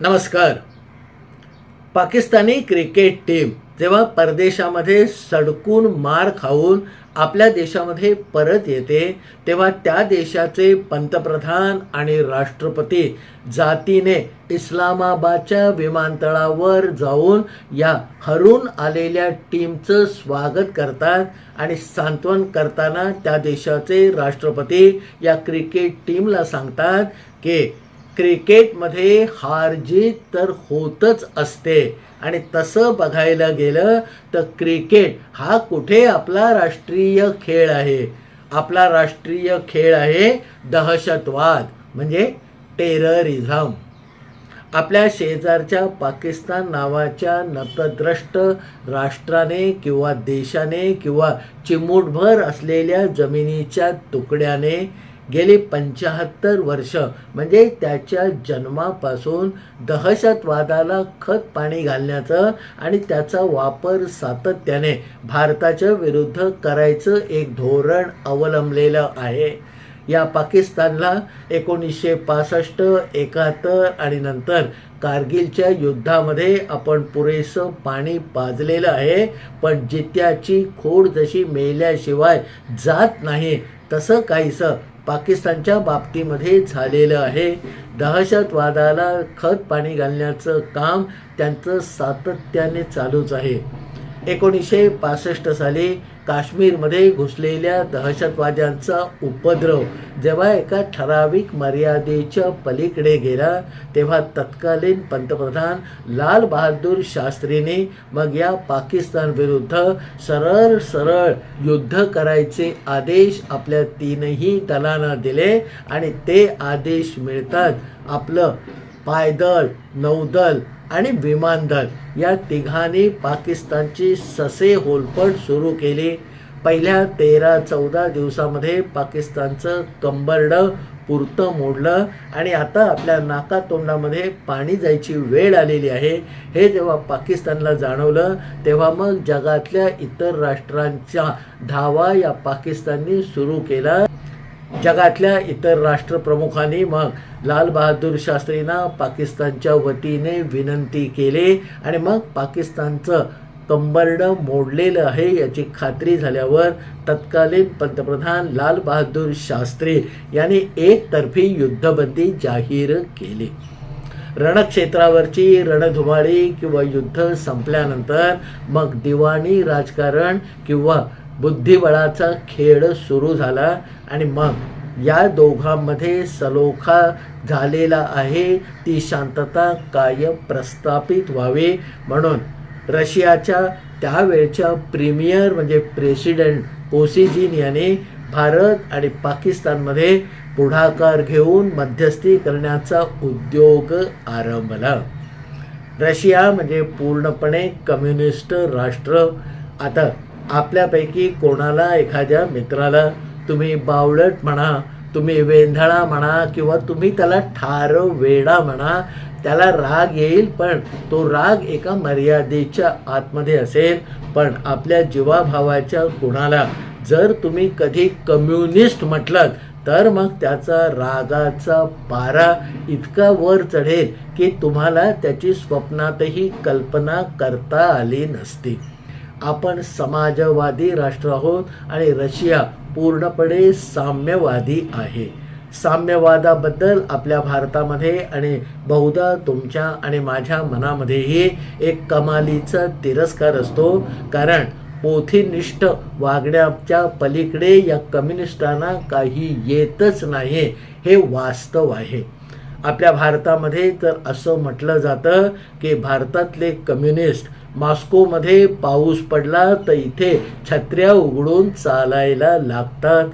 नमस्कार. Pakistani cricket team जेव्हा परदेशामध्ये सडकून मार खाऊन आपल्या देशामध्ये परत येते तेव्हा त्या देशाचे पंतप्रधान आणि राष्ट्रपती जातीने इस्लामाबादच्या विमानतळावर जाऊन या हरून आलेल्या टीमचं स्वागत करतात आणि सांत्वन करताना त्या देशाचे राष्ट्रपती या क्रिकेट टीमला सांगतात की क्रिकेटमध्ये हार जीत तर होतच असते. आणि तसं बघायला गेलं तर क्रिकेट हा कुठे आपला राष्ट्रीय खेळ आहे? आपला राष्ट्रीय खेळ आहे दहशतवाद म्हणजे टेररिझम आपल्या शेजारच्या पाकिस्तान नावाच्या नतद्रष्ट राष्ट्राने किंवा देशाने किंवा चिमूटभर असलेल्या जमिनीच्या तुकड्याने गेली पंचाहत्तर वर्ष. म्हणजे त्याच्या जन्मापासून दहशतवादाला खत पाणी घालण्याचं आणि त्याचा वापर सातत्याने भारताच्या विरुद्ध करायचं एक धोरण अवलंबलेलं आहे. या पाकिस्तानला एकोणीसशे पासष्ट एकाहत्तर आणि नंतर कारगिलच्या युद्धामध्ये आपण पुरेसं पाणी पाजलेलं आहे. पण जित्याची खोड जशी मेल्याशिवाय जात नाही तसं काहीसं पाकिस्तानच्या बाबतीमध्ये झालेलं आहे. दहशतवादाला खत पाणी घालण्याचं काम त्यांचं सातत्याने चालूच आहे. एकोणीसशे पासष्ट साली काश्मीरमध्ये घुसलेल्या दहशतवाद्यांचा उपद्रव जेव्हा एका ठराविक मर्यादेच्या पलीकडे गेला तेव्हा तत्कालीन पंतप्रधान लाल बहादूर शास्त्रीने मग या पाकिस्तान विरुद्ध सरळ सरळ युद्ध करायचे आदेश आपल्या तीनही दलांना दिले आणि ते आदेश मिळतात आपलं पायदळ नौदल आणि विमानदल या तिघांनी पाकिस्तानची ससे होलपट सुरू केली. पहिल्या तेरा चौदा दिवसामध्ये पाकिस्तानचं कंबरडं पुरतं मोडलं आणि आता आपल्या नाकातोंडामध्ये पाणी जायची वेळ आलेली आहे. हे जेव्हा पाकिस्तानला जाणवलं तेव्हा मग जगातल्या इतर राष्ट्रांच्या धावा या पाकिस्ताननी सुरू केला. जगातल्या इतर राष्ट्रप्रमुखांनी मग लाल बहादूर शास्त्रींना पाकिस्तानच्या वतीने विनंती केली आणि मग पाकिस्तानचं कंबरडं मोडलेलं आहे याची खात्री झाल्यावर तत्कालीन पंतप्रधान लाल बहादूर शास्त्री यांनी एकतर्फी युद्धबंदी जाहीर केली. रणक्षेत्रावरची रणधुमाळी किंवा युद्ध संपल्यानंतर मग दिवाणी राजकारण किंवा बुद्धिबळाचा खेळ सुरू झाला आणि मग या दोघांमध्ये सलोखा झालेला आहे. ती शांतता कायम प्रस्थापित व्हावी. म्हणून रशियाच्या त्यावेळच्या प्रीमियर म्हणजे प्रेसिडेंट कोसिजिन यांनी भारत आणि पाकिस्तानमध्ये पुढाकार घेऊन मध्यस्थी करण्याचा उद्योग आरंभला. रशिया म्हणजे पूर्णपणे कम्युनिस्ट राष्ट्र. आता आपल्यापैकी कोणाला एखाद्या मित्राला तुम्ही बावळट म्हणा तुम्ही वेंधळा म्हणा किंवा तुम्ही त्याला ठार वेडा म्हणा त्याला राग येईल पण तो राग एका मर्यादेच्या आतमध्ये असेल. पण आपल्या जीवाभावाच्या कुणाला जर तुम्ही कधी कम्युनिस्ट म्हटलं तर मग त्याचा रागाचा पारा इतका वर चढेल की तुम्हाला त्याची स्वप्नातही कल्पना करता आली नसती. आपण समाजवादी राष्ट्र आहोत आणि रशिया पूर्णपणे साम्यवादी आहे. साम्यवादाबद्दल आपल्या भारतामध्ये आणि बहुधा तुमच्या आणि माझ्या मनामध्येही एक कमालीचा तिरस्कार असतो. कारण पोथीनिष्ठ वागण्याच्या पलीकडे या कम्युनिस्टांना काही येतच नाही हे वास्तव आहे. आपल्या भारतामध्ये तर असं म्हटलं जातं की भारतातले कम्युनिस्ट मॉस्कोमध्ये पाऊस पडला तर इथे छत्र्या उघडून चालायला लागतात.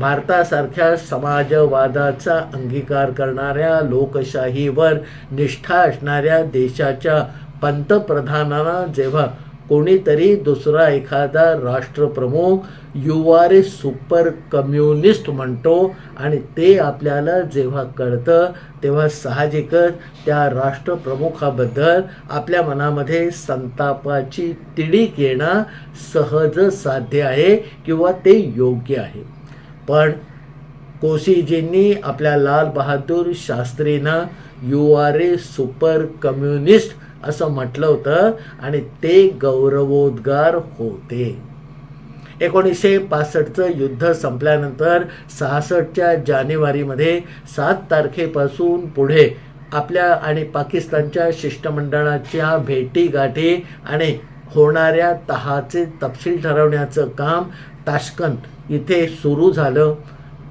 भारतासारख्या समाजवादाचा अंगीकार करणाऱ्या लोकशाहीवर निष्ठा असणाऱ्या देशाच्या पंतप्रधानांना जेव्हा कोणीतरी दुसरा एखादा राष्ट्रप्रमुख you are a super communist म्हणतो आणि ते आपल्याला जेव्हा कळतं तेव्हा साहजिकच त्या राष्ट्रप्रमुखाबद्दल आपल्या मनामध्ये संतापाची तिडीक येणं सहज साध्य आहे किंवा ते योग्य आहे. पण कोसीजींनी आपल्या Lal Bahadur शास्त्रींना you are a super communist असं म्हटलं होतं आणि ते गौरवोद्गार होते. एकोणीसशे पासष्टचं युद्ध संपल्यानंतर सहासष्टच्या जानेवारीमध्ये सात तारखेपासून पुढे आपल्या आणि पाकिस्तानच्या शिष्टमंडळाच्या भेटीगाठी आणि होणाऱ्या तहाचे तपशील ठरवण्याचं काम ताशकंद इथे सुरू झालं.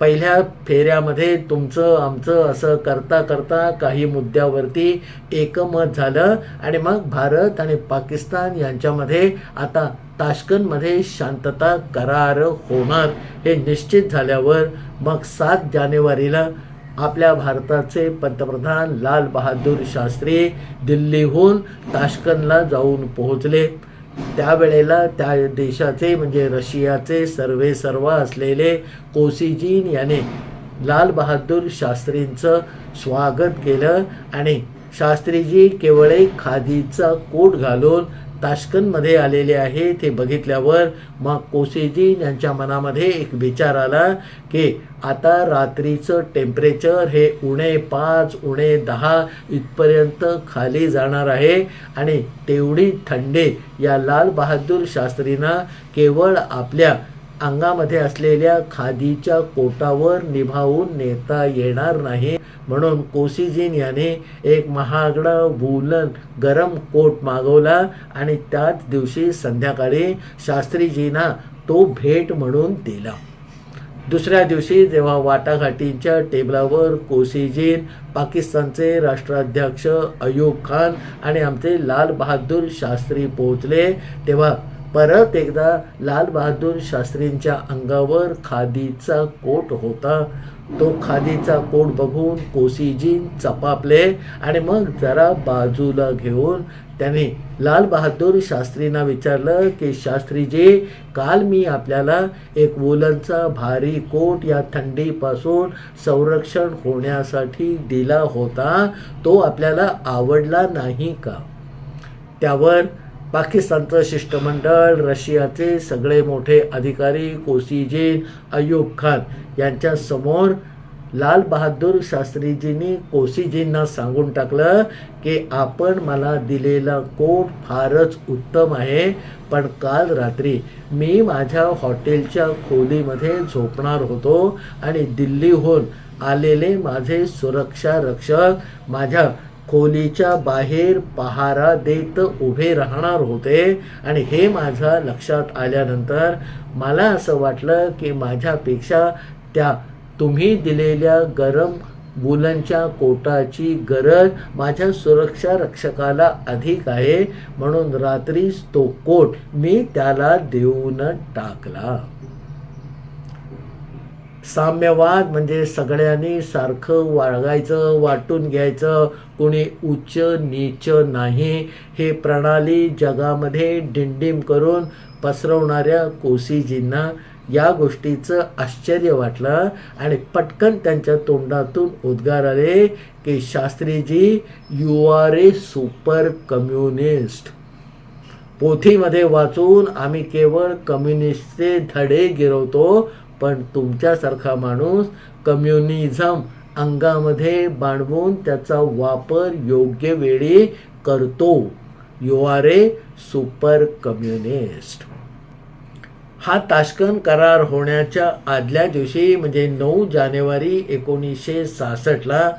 पहिल्या फेऱ्यामध्ये तुमचं आमचं असं करता करता काही मुद्द्यावरती एकमत झालं. आणि मग भारत आणि पाकिस्तान यांच्यामध्ये आता ताशकंदमध्ये शांतता करार होणार हे निश्चित झाल्यावर मग सात जानेवारीला आपल्या भारताचे पंतप्रधान लाल बहादूर शास्त्री दिल्लीहून ताशकंदला जाऊन पोहोचले. त्यावेळेला त्या देशाचे म्हणजे रशियाचे सर्वे सर्व असलेले कोसिजीन याने लाल बहादूर शास्त्रींचं स्वागत केलं आणि शास्त्रीजी केवळ एक खादीचा कोट घालून ताशकनमध्ये आलेले आहे. ते बघितल्यावर मग कोसेजीन यांच्या मनामध्ये एक विचार आला की आता रात्रीचं टेम्परेचर हे उणे पाच उणे दहा इथपर्यंत खाली जाणार आहे. आणि तेवढी थंडी या लाल बहादूर शास्त्रींना केवळ आपल्या अंगामध्ये असलेल्या खादीच्या कोटावर निभावून नेता येणार नाही. म्हणून कोसीजीन याने एक महागडा वूलन गरम कोट मागवला आणि त्याच दिवशी संध्याकाळी शास्त्रीजींना तो भेट म्हणून दिला. दुसऱ्या दिवशी जेव्हा वाटाघाटींच्या टेबलावर कोसीजीन पाकिस्तानचे राष्ट्राध्यक्ष अयूब खान आणि आमचे लाल बहादूर शास्त्री पोहोचले तेव्हा परत एकदा लालबहादूर शास्त्रींच्या अंगावर खादीचा कोट होता. तो खादीचा कोट बघून कोसीजी चपापले आणि मग जरा बाजूला घेऊन त्यांनी लाल बहादूर शास्त्रींना विचारलं की शास्त्रीजी काल मी आपल्याला एक वुलनचा भारी कोट या थंडीपासून संरक्षण होण्यासाठी दिला होता. तो आपल्याला आवडला नाही का? त्यावर पाकिस्तानचं शिष्टमंडळ रशियाचे सगळे मोठे अधिकारी कोसीजी अयूब खान यांच्यासमोर लाल बहादूर शास्त्रीजींनी कोसीजींना सांगून टाकलं की आपण मला दिलेला कोट फारच उत्तम आहे पण काल रात्री मी माझ्या हॉटेलच्या खोलीमध्ये झोपणार होतो आणि दिल्लीहून आलेले माझे सुरक्षा रक्षक माझ्या खोलीच्या बाहेर पहारा देत उभे राहणार होते. आणि हे माझं लक्षात आल्यानंतर मला असं वाटलं की माझ्यापेक्षा त्या तुम्ही दिलेल्या गरम वुलनच्या कोटाची गरज माझ्या सुरक्षा रक्षकाला अधिक आहे. म्हणून रात्रीच तो कोट मी त्याला देऊन टाकला. साम्यवाद म्हणजे सगळ्यांनी सारखं वाळगायचं वाटून घ्यायचं कोणी उच्च नीच नाही. हे प्रणाली जगामध्ये डिंडीम करून पसरवणाऱ्या कोसीजींना या गोष्टीचं आश्चर्य वाटलं आणि पटकन त्यांच्या तोंडातून उद्गार आले की Shastriji you are a super communist पोथीमध्ये वाचून आम्ही केवळ कम्युनिस्टचे धडे गिरवतो पण तुमच्यासारखा माणूस कम्युनिझम अंगामध्ये बांधवून त्याचा वापर योग्य वेळी करतो. You are a super communist हा ताशकन करार होण्याच्या आदल्या दिवशी म्हणजे नऊ जानेवारी एकोणीसशे सहासष्टला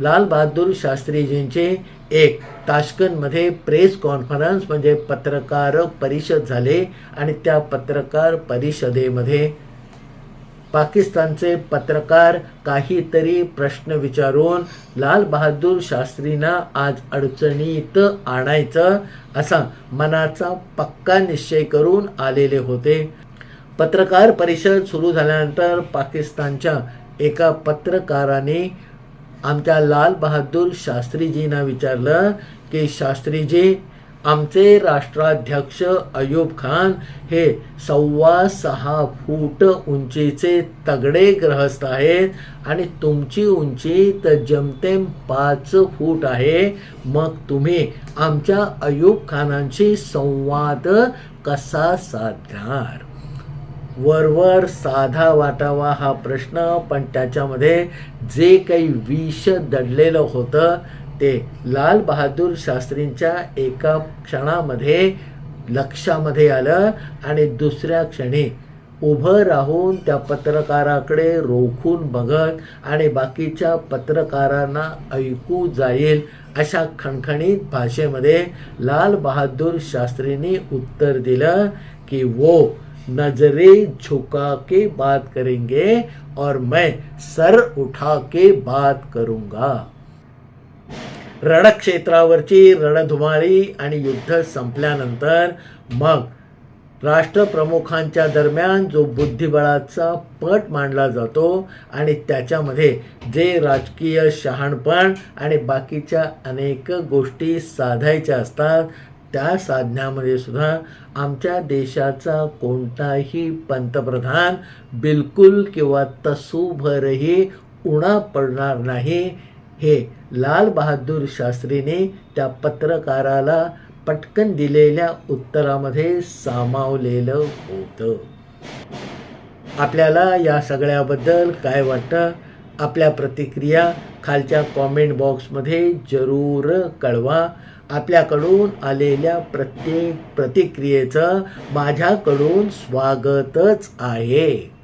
लाल बहादूर शास्त्रीजींचे एक ताशकनमध्ये प्रेस कॉन्फरन्स म्हणजे पत्रकार परिषद झाले आणि त्या पत्रकार परिषदेमध्ये पाकिस्तानचे पत्रकार काहीतरी प्रश्न विचारून लाल बहादूर शास्त्रींना आज अडचणीत आणायचं असा मनाचा पक्का निश्चय करून आलेले होते. पत्रकार परिषद सुरू झाल्यानंतर पाकिस्तानच्या एका पत्रकाराने आमच्या लाल बहादूर शास्त्रीजींना विचारलं की शास्त्रीजी आमचे राष्ट्राध्यक्ष अयूब खान हे सव्वा सहा फूट उंचीचे तगडे ग्रहस्थ आहेत आणि तुमची उंची तर जमतेम पाच फूट आहे. मग तुम्ही आमच्या अयूब खानांशी संवाद कसा साधणार? वरवर साधा वाटावा हा प्रश्न पण त्याच्यामध्ये जे काही विष दडलेलं होतं ते लाल बहादूर शास्त्रींच्या एका क्षणामध्ये लक्षामध्ये आलं आणि दुसऱ्या क्षणी उभं राहून त्या पत्रकाराकडे रोखून बघत आणि बाकीच्या पत्रकारांना ऐकू जाईल अशा खणखणीत भाषेमध्ये लाल बहादूर शास्त्रींनी उत्तर दिलं की वो नजरे झुका के बात करेंगे और मैं सर उठा के बात करूंगा. रणक्षेत्रावरची रणधुमाळी आणि युद्ध संपल्यानंतर मग राष्ट्रप्रमुखांच्या दरम्यान जो बुद्धिबळाचा पट मांडला जातो आणि त्याच्यामध्ये जे राजकीय शहाणपण आणि बाकीच्या अनेक गोष्टी साधायच्या असतात त्या साधण्यामध्ये सुद्धा आमच्या देशाचा कोणताही पंतप्रधान बिलकुल किंवा तसूभरही उणा पडणार नाही हे लाल बहादूर शास्त्रीने त्या पत्रकाराला पटकन दिलेल्या उत्तरामध्ये सामावलेलं होतं. आपल्याला या सगळ्याबद्दल काय वाटतं? आपल्या प्रतिक्रिया खालच्या कॉमेंट बॉक्समध्ये जरूर कळवा. आपल्याकडून आलेल्या प्रत्येक प्रतिक्रियेचं माझ्याकडून स्वागतच आहे.